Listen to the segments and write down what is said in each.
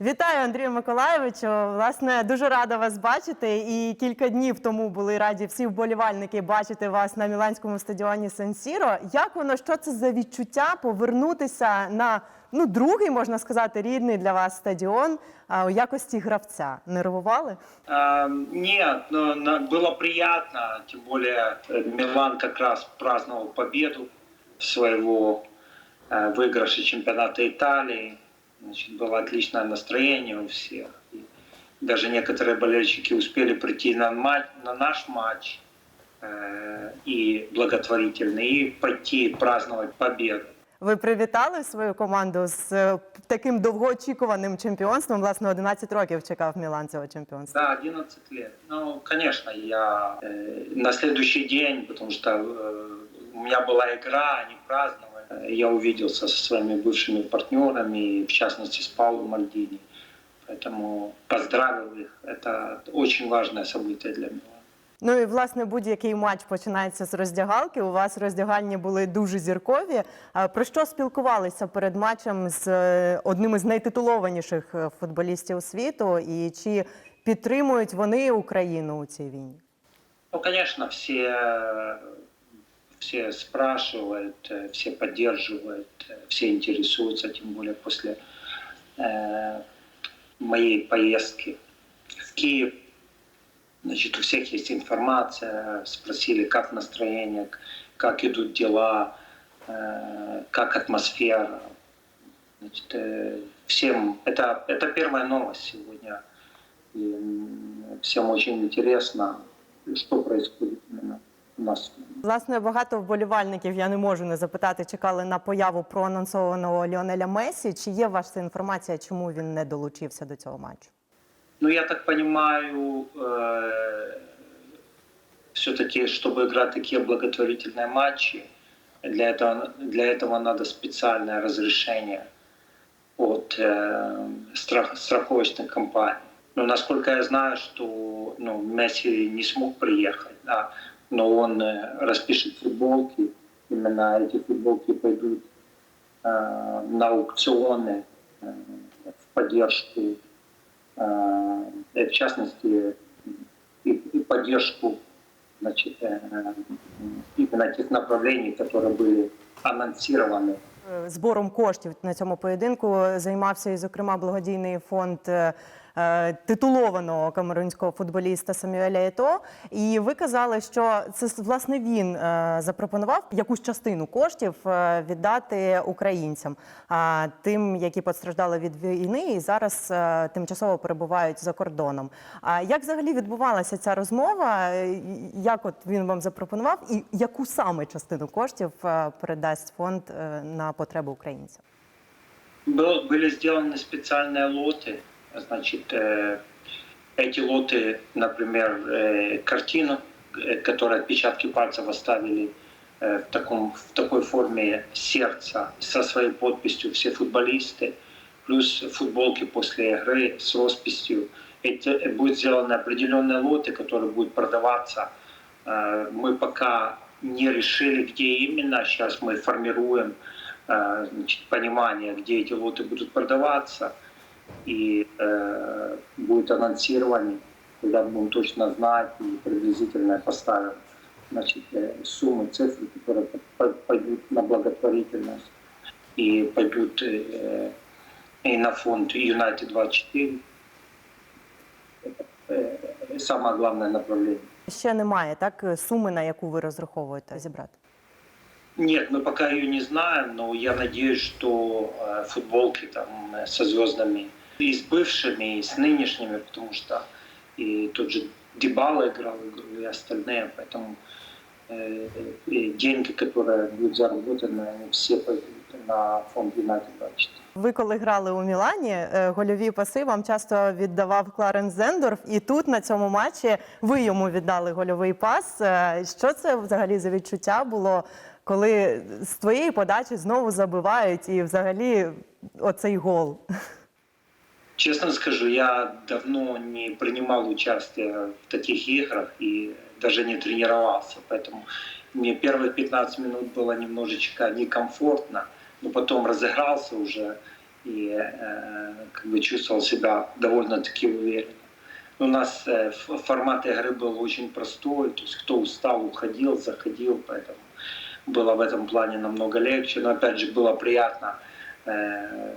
Вітаю, Андрію Миколаєвичу. Власне, дуже рада вас бачити. І кілька днів тому були раді всі вболівальники бачити вас на міланському стадіоні Сан-Сіро. Як воно, що це за відчуття повернутися на ну другий, можна сказати, рідний для вас стадіон а, у якості гравця? Нервували? А, Нет, но на- было приятно, тем более э, Милан как раз праздновал победу своего э, выигрыша чемпионата Италии. Значит, было отличное настроение у всех. И даже некоторые болельщики успели прийти на, матч, на наш матч э, и благотворительный, и пойти праздновать победу. Ви привітали свою команду з е, таким довгоочікуваним чемпіонством. Власне, 11 років чекав Мілан цього чемпіонства. Да, 11 лет. Ну, конечно, я э, на следующий день, потому что э, у меня была игра, они праздновали. э, Я увиделся со своими бывшими партнерами, в частности с Паулом Мальдини. Поэтому поздравил их. Это очень важное событие для меня. Ну і власне будь-який матч починається з роздягалки. У вас роздягальні були дуже зіркові. А Про що спілкувалися перед матчем з е, одним із найтитулованіших е, футболістів світу? І чи підтримують вони Україну у цій війні? Ну, конечно, все, все спрашивают, э, все поддерживают, э, все интересуются, тем более после э, моей поездки в Киев. Значит, у всех есть информация, спросили, как настроение, как идут дела, как атмосфера. Значит, всем это, это первая новость сегодня. И всем очень интересно, что происходит именно у нас. Власне, багато вболівальників я не можу не запитати. Чекали на появу проанонсованого Ліонеля Месі. Чи є ваша інформація, чому він не долучився до цього матчу? Ну, я так понимаю, все-таки, чтобы играть такие благотворительные матчи, для этого, для этого надо специальное разрешение от э, страх, страховочных компаний. Но насколько я знаю, что ну, Месси не смог приехать, да, но он э, распишет футболки, именно эти футболки пойдут э, на аукционы э, в поддержку э, и в частности и, и поддержку значит, э, именно тех направлений, которые были анонсированы Е, Збором коштів на цьому поєдинку займався і, зокрема, благодійний фонд е, е, титулованого камерунського футболіста Самюеля Ето. І ви казали, що це власне він е, запропонував якусь частину коштів е, віддати українцям, а тим, які постраждали від війни і зараз е, тимчасово перебувають за кордоном. А як взагалі відбувалася ця розмова? Е, Як от він вам запропонував, і яку саме частину коштів е, передасть фонд е, на потреби українців? Был- были сделаны специальные лоты. Значит, э, эти лоты, например, э, картину, э, которую отпечатки пальцев оставили в, таком, в такой форме сердца со своей подписью все футболисты, плюс футболки после игры с росписью. Это будут сделаны определенные лоты, которые будут продаваться. Мы пока не решили, где именно. Сейчас мы формируем значит, понимание, где эти лоты будут продаваться, и э, будет анонсирование, когда будем точно знать и приблизительно поставим значит, э, суммы, цифры, которые по- по- пойдут на благотворительность и пойдут э, и на фонд United 24. Это э, самое главное направление. Ще немає так суми, на яку ви розраховуєте зібрати. Нет, мы пока ее не знаем, но я надеюсь, что э, футболки там э, со звездами и с бывшими, и с нынешними, потому что и тот же Дебала играл игру, и остальные, поэтому э, и деньги, которые будут заработаны, они все пойдут на фонд Юнайтед 24. Ви коли грали у Мілані, е, гольові паси вам часто віддавав Кларенс Зендорф, і тут на цьому матчі ви йому віддали гольовий пас. Е, Що це взагалі за відчуття було, коли з твоєї подачі знову забивають і взагалі оцей гол? Честно скажу, я давно не принимал участие в таких играх и даже не тренировался, поэтому мне первые 15 минут было немножечко некомфортно, но потом разыгрался уже и э, как бы чувствовал себя довольно-таки уверенно. У нас э, формат игры был очень простой, то есть кто устал, уходил, заходил, поэтому было в этом плане намного легче. Но опять же было приятно э,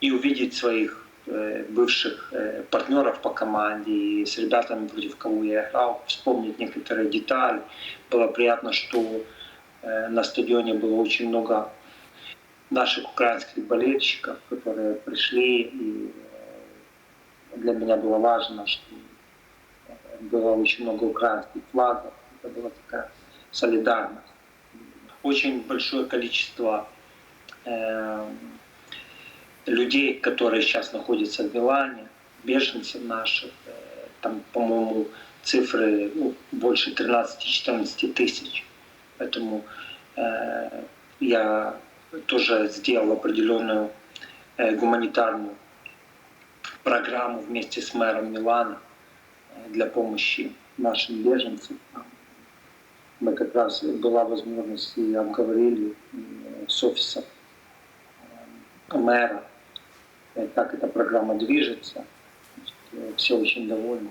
и увидеть своих бывших э, партнеров по команде и с ребятами, против кого я играл, вспомнить некоторые детали. Было приятно, что э, на стадионе было очень много наших украинских болельщиков, которые пришли, и э, для меня было важно, что э, было очень много украинских флагов, это была такая солидарность. Очень большое количество э, людей, которые сейчас находятся в Милане, беженцев наших, э, там, по-моему, цифры ну, больше 13-14 тысяч. Поэтому э, я тоже сделал определенную э, гуманитарную программу вместе с мэром Милана э, для помощи нашим беженцам. Мы как раз была возможность и обговорили э, с офисом мэра, как эта программа движется. Значит, э, Все очень довольны.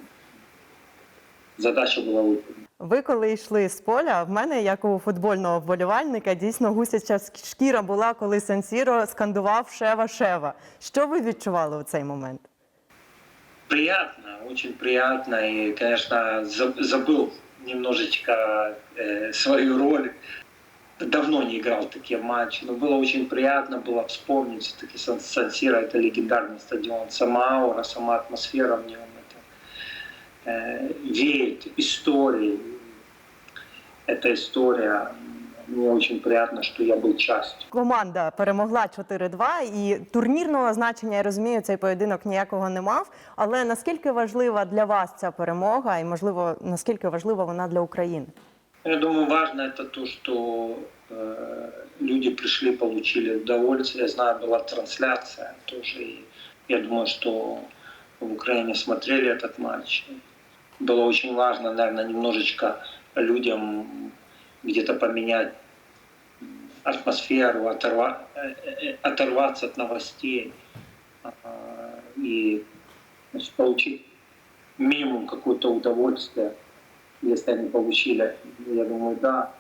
Задача була выполнена. Ви коли йшли з поля, в мене, як у футбольного вболівальника, дійсно гусяча шкіра була, коли Сансіро скандував Шева Шева. Що ви відчували у цей момент? Приятно, очень приятно. И, конечно, за- забыл немножечко э, свою роль. Давно не играл такие матчи, но было очень приятно было вспомнить. Все-таки Сан, Сан-Сиро — это легендарный стадион. Сама аура, сама атмосфера в нем. Это, э, веет историей. Эта история. Мне очень приятно, что я был частью. Команда перемогла 4-2, і турнірного значення, я розумію, цей поєдинок ніякого не мав. Але наскільки важлива для вас ця перемога, і можливо, наскільки важлива вона для України? Я думаю, важно это то, что э, люди пришли, получили удовольствие. Я знаю, была трансляция тоже. И я думаю, что в Украине смотрели этот матч. Было очень важно, наверное, немножечко людям где-то поменять атмосферу, оторва- э, э, оторваться от новостей а, и значит, получить минимум какое-то удовольствие если они получили, я думаю, да.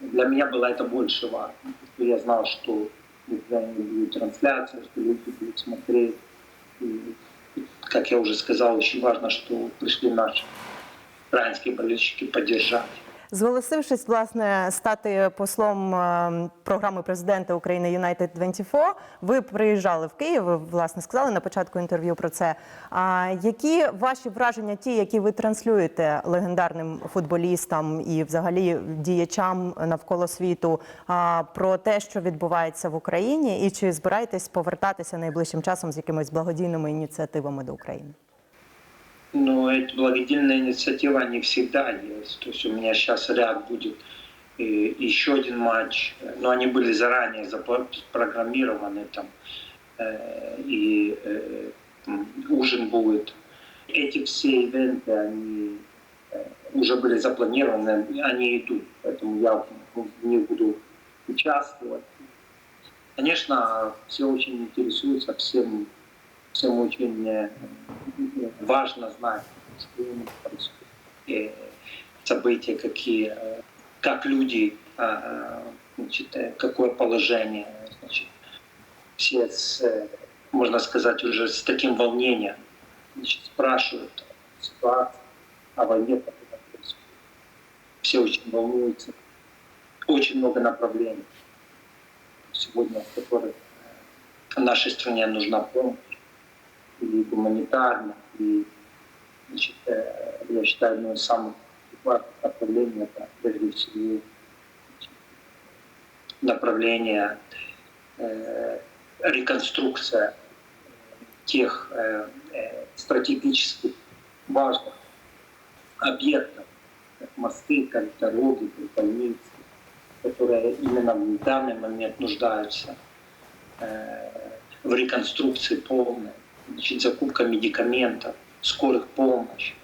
Для меня было это больше важно. потому что Я знал, что в Украине будет трансляция, что люди будут смотреть. И, как я уже сказал, очень важно, что пришли наши украинские болельщики поддержать. Зголосившись власне стати послом е, програми президента України United 24, ви приїжджали в Київ. Власне сказали на початку інтерв'ю про це. А які ваші враження, ті, які ви транслюєте легендарним футболістам і взагалі діячам навколо світу, про те, що відбувається в Україні, і чи збираєтесь повертатися найближчим часом з якимись благодійними ініціативами до України? Но эти благодетельные инициативы, они всегда есть. То есть у меня сейчас ряд будет и еще один матч. Но они были заранее запрограммированы там. э, И э, ужин будет. Эти все ивенты, они э, уже были запланированы, они идут. Поэтому я в них буду участвовать. Конечно, все очень интересуются, всем, всем очень э, важно знать, события какие, э, как люди, э, значит, э, какое положение. Значит, все, с, можно сказать, уже с таким волнением значит, спрашивают ситуацию о войне, которая происходит. Все очень волнуются. Очень много направлений сегодня, в которых нашей стране нужна помощь и гуманитарно, и значит, э, я считаю, одно из самых важных направлений это прежде всего направление э, реконструкция тех э, э, стратегических важных объектов, как мосты, как дороги, как больницы, которые именно в данный момент нуждаются э, в реконструкции полной, значит, закупка медикаментов, скорых помощь.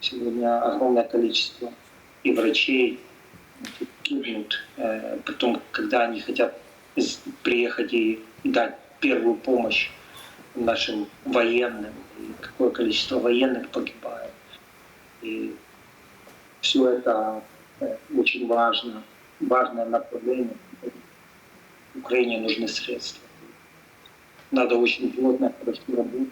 Сегодня огромное количество и врачей гибнут, э, потом, когда они хотят приехать и дать первую помощь нашим военным, и какое количество военных погибает. И все это э, очень важно, важное направление. Украине нужны средства. Надо очень плотно, хорошо работать.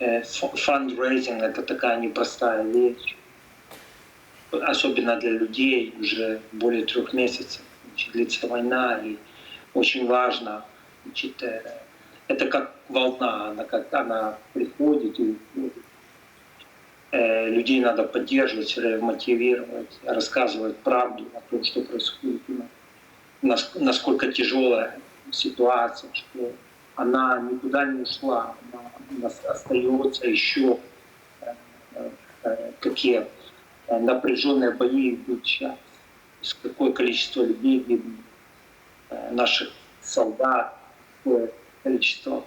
Э, Фандрейзинг – это такая непростая вещь, особенно для людей уже более трех месяцев. Длится война, и очень важно, значит, э, это как волна, она как она приходит и уходит. Э, Людей надо поддерживать, мотивировать, рассказывать правду о том, что происходит, насколько тяжелая ситуация, что она никуда не ушла, она у остается еще э, э, какие э, напряженные бои идут сейчас, с какое количество людей э, наших солдат, какое количество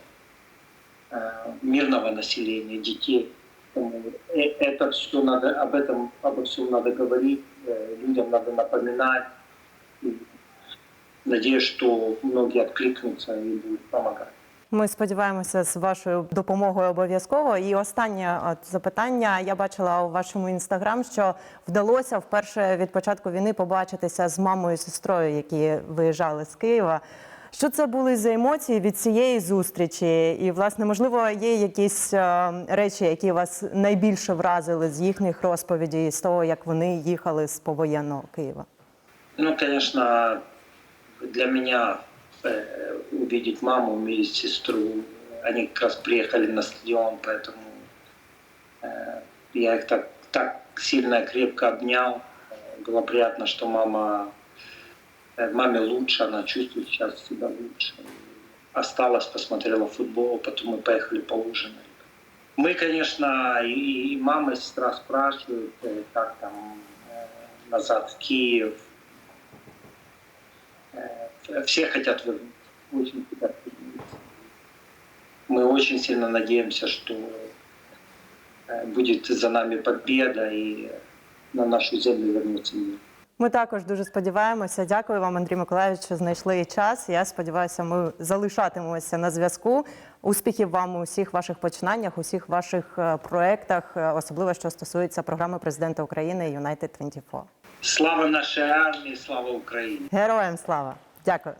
мирного населения, детей. Это все надо, об этом, обо всем надо говорить, людям надо напоминать. Надеюсь, что многие откликнутся и будут помогать. Ми сподіваємося з вашою допомогою обов'язково. І останнє от, запитання. Я бачила у вашому інстаграм, що вдалося вперше від початку війни побачитися з мамою і сестрою, які виїжджали з Києва. Що це були за емоції від цієї зустрічі? І, власне, можливо, є якісь е, речі, які вас найбільше вразили з їхніх розповідей, з того, як вони їхали з повоєнного Києва? Ну, конечно, для меня э, увидеть маму, увидеть сестру, они как раз приехали на стадион, поэтому э, я их так, так сильно крепко обнял. Было приятно, что мама, э, маме лучше, она чувствует сейчас себя лучше. Осталась, посмотрела футбол, потом мы поехали поужинали. Мы, конечно, и, и мама, и сестра спрашивают, как там назад в Киев, все хотят вернуться, очень хотят вернуться. Мы очень сильно надеемся, что э, будет за нами победа и на нашу землю вернется мир. Ми також дуже сподіваємося. Дякую вам, Андрій Миколаївич, що знайшли час. Я сподіваюся, ми залишатимемося на зв'язку. Успіхів вам у всіх ваших починаннях, у всіх ваших е, проєктах, е, особливо що стосується програми президента України United 24. Слава нашей армии, слава Украине! Героям слава! Дякую.